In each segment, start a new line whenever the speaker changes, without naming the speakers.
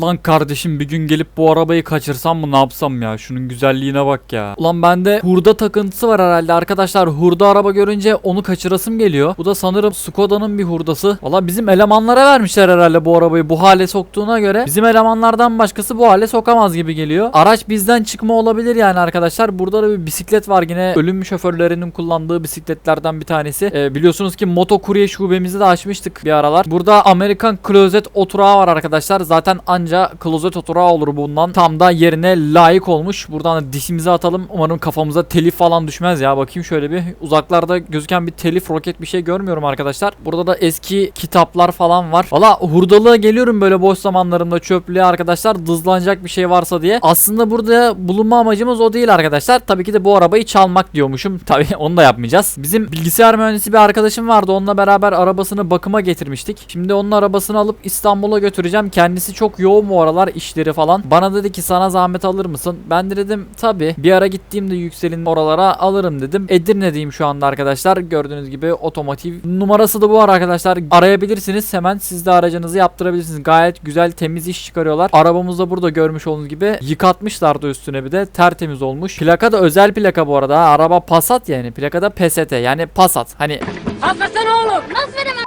Lan kardeşim bir gün gelip bu arabayı kaçırsam mı ne yapsam ya? Şunun güzelliğine bak ya. Ulan bende hurda takıntısı var herhalde arkadaşlar. Hurda araba görünce onu kaçırasım geliyor. Bu da sanırım Skoda'nın bir hurdası. Valla bizim elemanlara vermişler herhalde bu arabayı bu hale soktuğuna göre. Bizim elemanlardan başkası bu hale sokamaz gibi geliyor. Araç bizden çıkma olabilir yani arkadaşlar. Burada da bir bisiklet var yine. Ölüm şoförlerinin kullandığı bisikletlerden bir tanesi. Ee, biliyorsunuz ki motokurye şubemizi de açmıştık bir aralar. Burada Amerikan klozet oturağı var arkadaşlar. Zaten anca klozet oturağı olur bundan. Tam da yerine layık olmuş. Buradan da dişimizi atalım. Umarım kafamıza telif falan düşmez ya. Bakayım şöyle bir. Uzaklarda gözüken bir telif roket bir şey görmüyorum arkadaşlar. Burada da eski kitaplar falan var. Valla hurdalığa geliyorum böyle boş zamanlarımda çöplüğe arkadaşlar. Dızlanacak bir şey varsa diye. Aslında burada bulunma amacımız o değil arkadaşlar. Tabii ki de bu arabayı çalmak diyormuşum. Tabii onu da yapmayacağız. Bizim bilgisayar mühendisi bir arkadaşım vardı. Onunla beraber arabasını bakıma getirmiştik. Şimdi onun arabasını alıp İstanbul'a götüreceğim. Kendisi çok yoğun bu aralar işleri falan. Bana dedi ki sana zahmet alır mısın? Ben de dedim tabii. Bir ara gittiğimde yükselin oralara alırım dedim. Edirne'deyim şu anda arkadaşlar. Gördüğünüz gibi otomotiv. Numarası da bu var arkadaşlar. Arayabilirsiniz. Hemen siz de aracınızı yaptırabilirsiniz. Gayet güzel temiz iş çıkarıyorlar. Arabamız da burada görmüş olduğunuz gibi yıkatmışlardı üstüne bir de. Tertemiz olmuş. Plaka da özel plaka bu arada. Araba Passat yani. Plakada PST yani Passat. Hani
Atlasana oğlum. Nasıl veremem?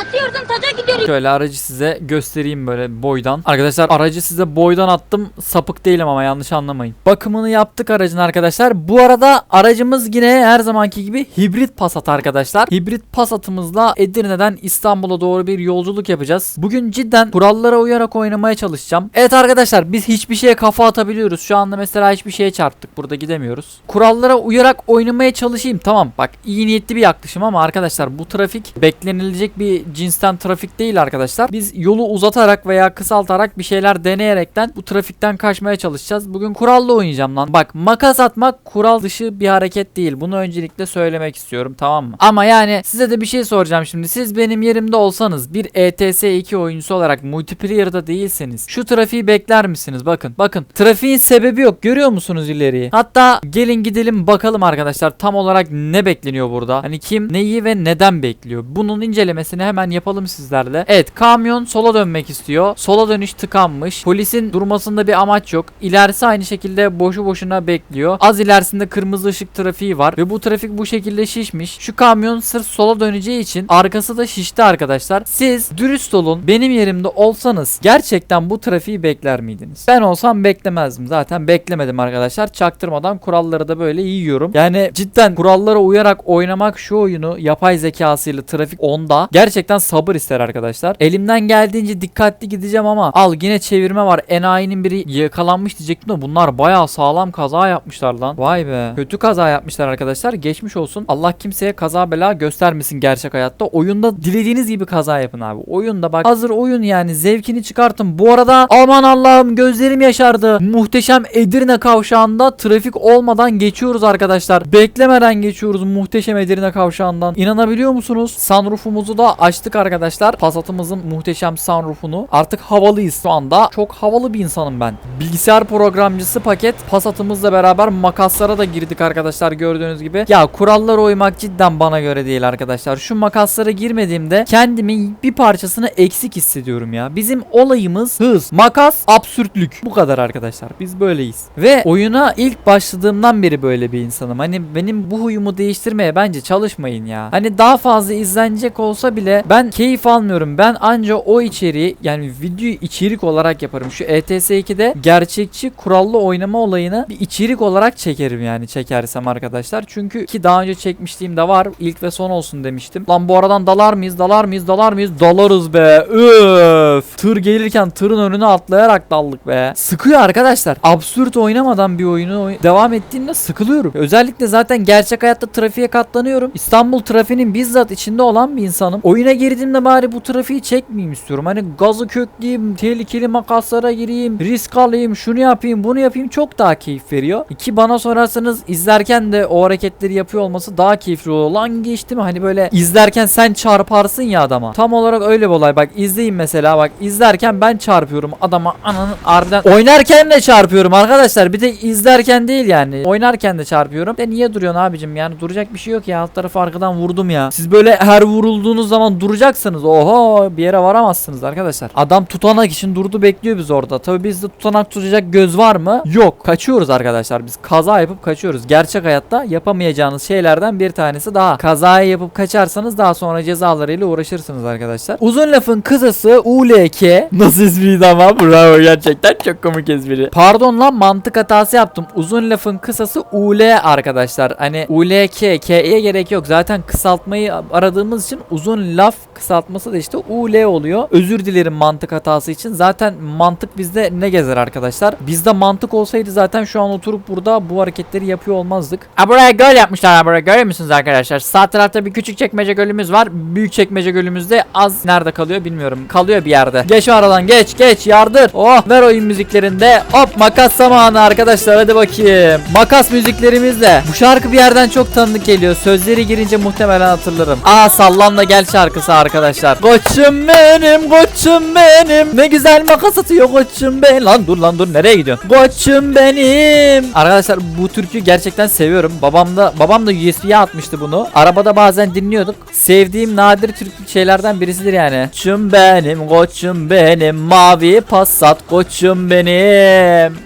Atıyordum taca gidiyorum.
Şöyle aracı size göstereyim böyle boydan. Arkadaşlar aracı size boydan attım. Sapık değilim ama yanlış anlamayın. Bakımını yaptık aracın arkadaşlar. Bu arada aracımız yine her zamanki gibi hibrit Passat arkadaşlar. Hibrit Passat'ımızla Edirne'den İstanbul'a doğru bir yolculuk yapacağız. Bugün cidden kurallara uyarak oynamaya çalışacağım. Evet arkadaşlar biz hiçbir şeye kafa atabiliyoruz. Şu anda mesela hiçbir şeye çarptık. Burada gidemiyoruz. Kurallara uyarak oynamaya çalışayım. Tamam bak iyi niyetli bir yaklaşım ama arkadaşlar bu trafik beklenilecek bir cinsten trafik değil arkadaşlar. Biz yolu uzatarak veya kısaltarak bir şeyler deneyerekten bu trafikten kaçmaya çalışacağız. Bugün kuralla oynayacağım lan. Bak makas atmak kural dışı bir hareket değil. Bunu öncelikle söylemek istiyorum tamam mı? Ama yani size de bir şey soracağım şimdi. Siz benim yerimde olsanız bir E ETS 2 oyuncusu olarak multiplayer'da değilseniz şu trafiği bekler misiniz? Bakın bakın trafiğin sebebi yok. Görüyor musunuz ileriyi? Hatta gelin gidelim bakalım arkadaşlar tam olarak ne bekleniyor burada? Hani kim neyi ve neden bekliyor? Bunun incelemesini hemen yapalım sizlerle. Evet kamyon sola dönmek istiyor. Sola dönüş tıkanmış. Polisin durmasında bir amaç yok. İlerisi aynı şekilde boşu boşuna bekliyor. Az ilerisinde kırmızı ışık trafiği var ve bu trafik bu şekilde şişmiş. Şu kamyon sırf sola döneceği için arkası da şişti arkadaşlar. Siz dürüst olun. Benim yerimde olsanız gerçekten bu trafiği bekler miydiniz? Ben olsam beklemezdim. Zaten beklemedim arkadaşlar. Çaktırmadan kuralları da böyle yiyorum. Yani cidden kurallara uyarak oynamak şu oyunu yapay zekasıyla trafik onda gerçekten sabır ister arkadaşlar. Elimden geldiğince dikkatli gideceğim ama al yine çevirme var. Enayinin biri yakalanmış diyecektim de bunlar bayağı sağlam kaza yapmışlar lan. Vay be. Kötü kaza yapmışlar arkadaşlar. Geçmiş olsun. Allah kimseye kaza bela göstermesin gerçek hayatta. Oyunda dilediğiniz gibi kaza yapın abi. Oyunda bak hazır oyun yani zevkini çıkartın. Bu arada aman Allah'ım gözlerim yaşardı. Muhteşem Edirne kavşağında trafik olmadan geçiyoruz arkadaşlar. Beklemeden geçiyoruz muhteşem Edirne kavşağından. İnanabiliyor musunuz? Sunroofumuzu da açtık arkadaşlar. Passat'ımızın muhteşem sunroofunu. Artık havalıyız şu anda. Çok havalı bir insanım ben. Bilgisayar programcısı paket Passat'ımızla beraber makaslara da girdik arkadaşlar gördüğünüz gibi. Ya kurallara uymak cidden bana göre değil arkadaşlar. Şu makaslara girmediğimde kendimin bir parçasını eksik hissediyorum ya. Bizim olayımız hız, makas, absürtlük. Bu kadar arkadaşlar. Biz böyleyiz. Ve oyuna ilk başladığımdan beri böyle bir insanım. Hani benim bu huyumu değiştirmeye bence çalışmayın ya. Hani daha fazla izlenecek olsa bile ben keyif almıyorum. Ben anca o içeriği yani videoyu içerik olarak yaparım. Şu E ETS 2'de gerçekçi kurallı oynama olayını bir içerik olarak çekerim yani çekersem arkadaşlar. Çünkü ki daha önce çekmişliğim de var. İlk ve son olsun demiştim. Lan bu aradan dalar mıyız? Dalar mıyız? Dalar mıyız? Dalarız be. Öf. Tır gelirken tırın önüne atlayarak daldık be. Sıkıyor arkadaşlar. Absürt oynamadan bir oyunu oy- devam ettiğimde sıkılıyorum. Özellikle zaten gerçek hayatta trafiğe katlanıyorum. İstanbul trafiğinin bizzat içinde olan bir insanım. Oyuna girdiğimde bari bu trafiği çekmeyeyim istiyorum. Hani gazı kökleyeyim, tehlikeli makaslara gireyim, risk alayım, şunu yapayım, bunu yapayım çok daha keyif veriyor. Ki bana sorarsanız izlerken de o hareketleri yapıyor olması daha keyifli oluyor. Lan geçti mi? Hani böyle izlerken sen çarparsın ya adama. Tam olarak öyle bir olay. Bak izleyin mesela bak izlerken ben çarpıyorum adama ananın ardından oynarken de çarpıyorum arkadaşlar. Bir de izlerken değil yani. Oynarken de çarpıyorum. De niye duruyorsun abicim? Yani duracak bir şey yok ya. Alt tarafı arkadan vurdum ya. Siz böyle her vurulduğunuz zaman duracaksanız oho bir yere varamazsınız arkadaşlar. Adam tutanak için durdu bekliyor biz orada. Tabi bizde tutanak tutacak göz var mı? Yok. Kaçıyoruz arkadaşlar biz. Kaza yapıp kaçıyoruz. Gerçek hayatta yapamayacağınız şeylerden bir tanesi daha. Kazayı yapıp kaçarsanız daha sonra cezalarıyla uğraşırsınız arkadaşlar. Uzun lafın kısası ULK. Nasıl espriydi ama bravo gerçekten çok komik espri. Pardon lan mantık hatası yaptım. Uzun lafın kısası UL arkadaşlar. Hani ULK, K'ye gerek yok. Zaten kısaltmayı aradığımız için uzun laf off kısaltması da işte UL oluyor. Özür dilerim mantık hatası için. Zaten mantık bizde ne gezer arkadaşlar? Bizde mantık olsaydı zaten şu an oturup burada bu hareketleri yapıyor olmazdık. Ha buraya göl yapmışlar ha buraya görüyor musunuz arkadaşlar? Sağ tarafta bir küçük çekmece gölümüz var. Büyük çekmece gölümüzde az nerede kalıyor bilmiyorum. Kalıyor bir yerde. Geç aradan geç geç yardır. Oh ver oyun müziklerinde. Hop makas zamanı arkadaşlar hadi bakayım. Makas müziklerimizle. Bu şarkı bir yerden çok tanıdık geliyor. Sözleri girince muhtemelen hatırlarım. Aa sallan da gel şarkısı arkadaşlar. Koçum benim koçum benim. Ne güzel makas atıyor koçum benim. Lan dur lan dur nereye gidiyorsun? Koçum benim. Arkadaşlar bu türküyü gerçekten seviyorum. Babam da babam da USB'ye atmıştı bunu. Arabada bazen dinliyorduk. Sevdiğim nadir türkü şeylerden birisidir yani. Koçum benim koçum benim mavi passat koçum benim.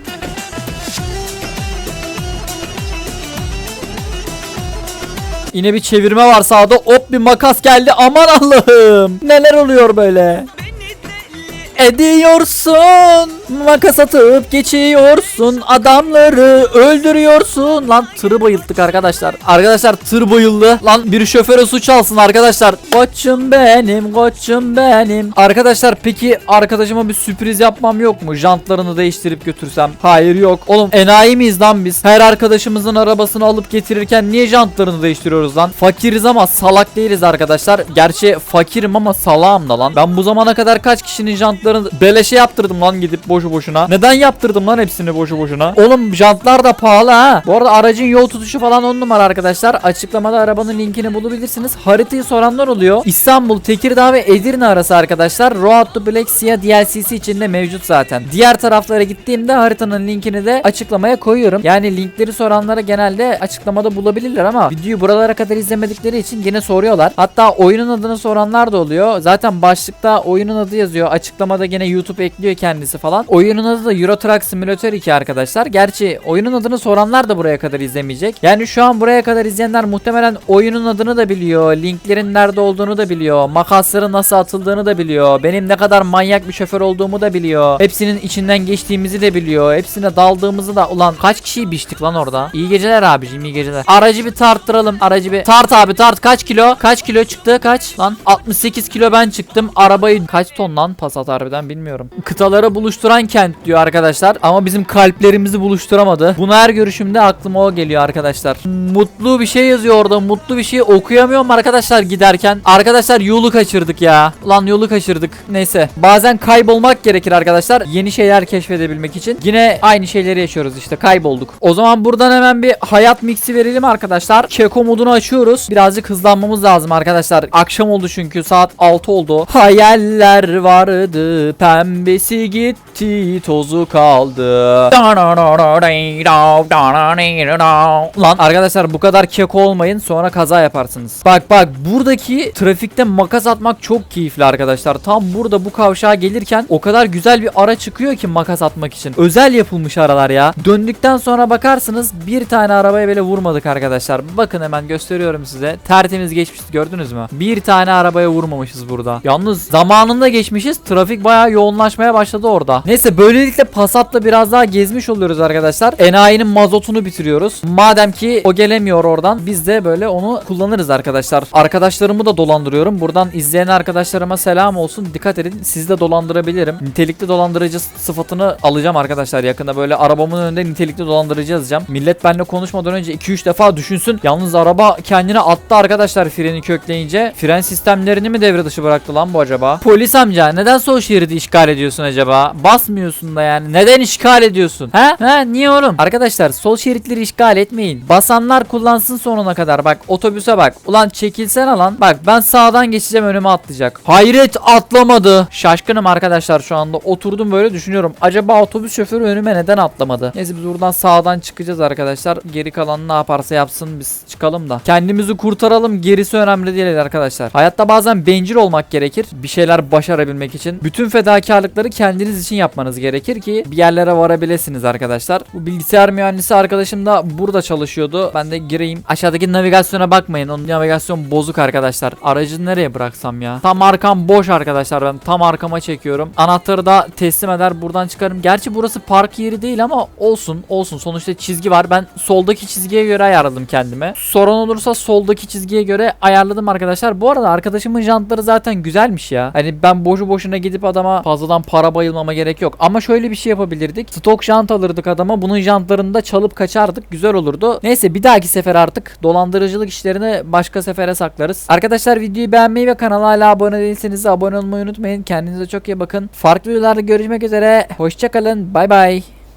Yine bir çevirme var sağda. Hop bir makas geldi. Aman Allah'ım. Neler oluyor böyle? ediyorsun Makas atıp geçiyorsun Adamları öldürüyorsun. Lan tırı bayılttık arkadaşlar. Arkadaşlar tır bayıldı. Lan bir şoföre suç alsın arkadaşlar. Koçum benim koçum benim. Arkadaşlar peki arkadaşıma bir sürpriz yapmam yok mu? Jantlarını değiştirip götürsem? Hayır yok. Oğlum enayi miyiz lan biz? Her arkadaşımızın arabasını alıp getirirken Niye jantlarını değiştiriyoruz lan? Fakiriz ama salak değiliz arkadaşlar. Gerçi fakirim ama salağım da lan. Ben bu zamana kadar kaç kişinin jantlarını beleşe yaptırdım lan gidip boşu boşuna. Neden yaptırdım lan hepsini boşu boşuna? Oğlum jantlar da pahalı ha. Bu arada aracın yol tutuşu falan on numara arkadaşlar. Açıklamada arabanın linkini bulabilirsiniz. Haritayı soranlar oluyor. İstanbul, Tekirdağ ve Edirne arası arkadaşlar. Road to Black Sea DLC'si içinde mevcut zaten. Diğer taraflara gittiğimde haritanın linkini de açıklamaya koyuyorum. Yani linkleri soranlara genelde açıklamada bulabilirler ama videoyu buralara kadar izlemedikleri için yine soruyorlar. Hatta oyunun adını soranlar da oluyor. Zaten başlıkta oyunun adı yazıyor. Açıklamada gene YouTube ekliyor kendisi falan. Oyunun adı da Euro Truck Simulator 2 arkadaşlar. Gerçi oyunun adını soranlar da buraya kadar izlemeyecek. Yani şu an buraya kadar izleyenler muhtemelen oyunun adını da biliyor. Linklerin nerede olduğunu da biliyor. Makasların nasıl atıldığını da biliyor. Benim ne kadar manyak bir şoför olduğumu da biliyor. Hepsinin içinden geçtiğimizi de biliyor. Hepsine daldığımızı da ulan kaç kişiyi biçtik lan orada. İyi geceler abicim iyi geceler. Aracı bir tarttıralım. Aracı bir tart abi tart kaç kilo? Kaç kilo çıktı? Kaç? Lan 68 kilo ben çıktım. Arabayı kaç ton lan Passat harbiden bilmiyorum. Kıtaları buluşturan kent diyor arkadaşlar. Ama bizim kalplerimizi buluşturamadı. Bunu her görüşümde aklıma o geliyor arkadaşlar. Mutlu bir şey yazıyor orada. Mutlu bir şey okuyamıyorum arkadaşlar giderken. Arkadaşlar yolu kaçırdık ya. Lan yolu kaçırdık. Neyse. Bazen kaybolmak gerekir arkadaşlar. Yeni şeyler keşfedebilmek için. Yine aynı şeyleri yaşıyoruz işte. Kaybolduk. O zaman buradan hemen bir hayat mixi verelim arkadaşlar. Keko modunu açıyoruz. Birazcık hızlanmamız lazım arkadaşlar. Akşam oldu çünkü saat 6 oldu. Hayaller vardı. Pembesi gitti. Tozu kaldı. Lan arkadaşlar bu kadar keko olmayın sonra kaza yaparsınız. Bak bak buradaki trafikte makas atmak çok keyifli arkadaşlar. Tam burada bu kavşağa gelirken o kadar güzel bir ara çıkıyor ki makas atmak için. Özel yapılmış aralar ya. Döndükten sonra bakarsınız bir tane arabaya bile vurmadık arkadaşlar. Bakın hemen gösteriyorum size. Tertemiz geçmişti gördünüz mü? Bir tane arabaya vurmamışız burada. Yalnız zamanında geçmişiz. Trafik bayağı yoğunlaşmaya başladı orada. Neyse böylelikle Passat'la biraz daha gezmiş oluyoruz arkadaşlar. Enayinin mazotunu bitiriyoruz. Madem ki o gelemiyor oradan biz de böyle onu kullanırız arkadaşlar. Arkadaşlarımı da dolandırıyorum. Buradan izleyen arkadaşlarıma selam olsun. Dikkat edin sizi de dolandırabilirim. Nitelikli dolandırıcı sıfatını alacağım arkadaşlar yakında. Böyle arabamın önünde nitelikli dolandırıcı yazacağım. Millet benimle konuşmadan önce 2-3 defa düşünsün. Yalnız araba kendine attı arkadaşlar freni kökleyince. Fren sistemlerini mi devre dışı bıraktı lan bu acaba? Polis amca neden Soul şeridi işgal ediyorsun acaba? Basmıyorsun da yani. Neden işgal ediyorsun? He? He? Niye oğlum? Arkadaşlar sol şeritleri işgal etmeyin. Basanlar kullansın sonuna kadar. Bak otobüse bak. Ulan çekilsene lan. Bak ben sağdan geçeceğim önüme atlayacak. Hayret atlamadı. Şaşkınım arkadaşlar şu anda. Oturdum böyle düşünüyorum. Acaba otobüs şoförü önüme neden atlamadı? Neyse biz buradan sağdan çıkacağız arkadaşlar. Geri kalan ne yaparsa yapsın biz çıkalım da. Kendimizi kurtaralım. Gerisi önemli değil arkadaşlar. Hayatta bazen bencil olmak gerekir. Bir şeyler başarabilmek için. Bütün fedakarlıkları kendiniz için yapmanız gerekir ki bir yerlere varabilirsiniz arkadaşlar. Bu bilgisayar mühendisi arkadaşım da burada çalışıyordu. Ben de gireyim. Aşağıdaki navigasyona bakmayın. Onun navigasyon bozuk arkadaşlar. Aracı nereye bıraksam ya? Tam arkam boş arkadaşlar. Ben tam arkama çekiyorum. Anahtarı da teslim eder. Buradan çıkarım. Gerçi burası park yeri değil ama olsun. Olsun. Sonuçta çizgi var. Ben soldaki çizgiye göre ayarladım kendime. Sorun olursa soldaki çizgiye göre ayarladım arkadaşlar. Bu arada arkadaşımın jantları zaten güzelmiş ya. Hani ben boşu boşuna gidip adama fazladan para bayılmama gerek yok. Ama şöyle bir şey yapabilirdik. Stok jant alırdık adama. Bunun jantlarını da çalıp kaçardık. Güzel olurdu. Neyse bir dahaki sefer artık dolandırıcılık işlerini başka sefere saklarız. Arkadaşlar videoyu beğenmeyi ve kanala hala abone değilseniz de abone olmayı unutmayın. Kendinize çok iyi bakın. Farklı videolarda görüşmek üzere. Hoşçakalın. Bay bay.